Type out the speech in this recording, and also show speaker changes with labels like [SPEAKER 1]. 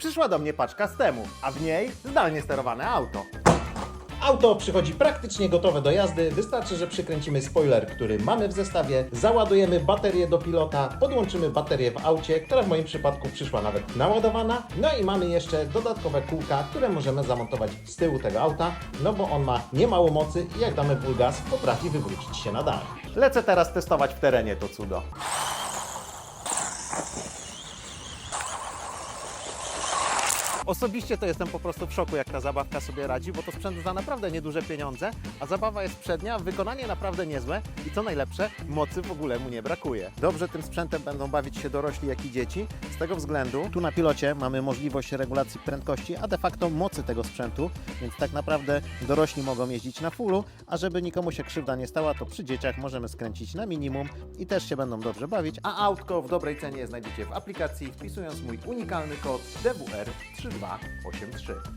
[SPEAKER 1] przyszła do mnie paczka z temu, a w niej zdalnie sterowane auto.
[SPEAKER 2] Auto przychodzi praktycznie gotowe do jazdy. Wystarczy, że przykręcimy spoiler, który mamy w zestawie, załadujemy baterię do pilota, podłączymy baterię w aucie, która w moim przypadku przyszła nawet naładowana. No i mamy jeszcze dodatkowe kółka, które możemy zamontować z tyłu tego auta, no bo on ma niemało mocy i jak damy full gaz, potrafi wywrócić się na dach.
[SPEAKER 1] Lecę teraz testować w terenie to cudo. Osobiście to jestem po prostu w szoku, jak ta zabawka sobie radzi, bo to sprzęt za naprawdę nieduże pieniądze, a zabawa jest przednia, wykonanie naprawdę niezłe i co najlepsze, mocy w ogóle mu nie brakuje. Dobrze tym sprzętem będą bawić się dorośli, jak i dzieci. Z tego względu tu na pilocie mamy możliwość regulacji prędkości, a de facto mocy tego sprzętu, więc tak naprawdę dorośli mogą jeździć na fullu, a żeby nikomu się krzywda nie stała, to przy dzieciach możemy skręcić na minimum i też się będą dobrze bawić, a autko w dobrej cenie znajdziecie w aplikacji wpisując mój unikalny kod DWR3283.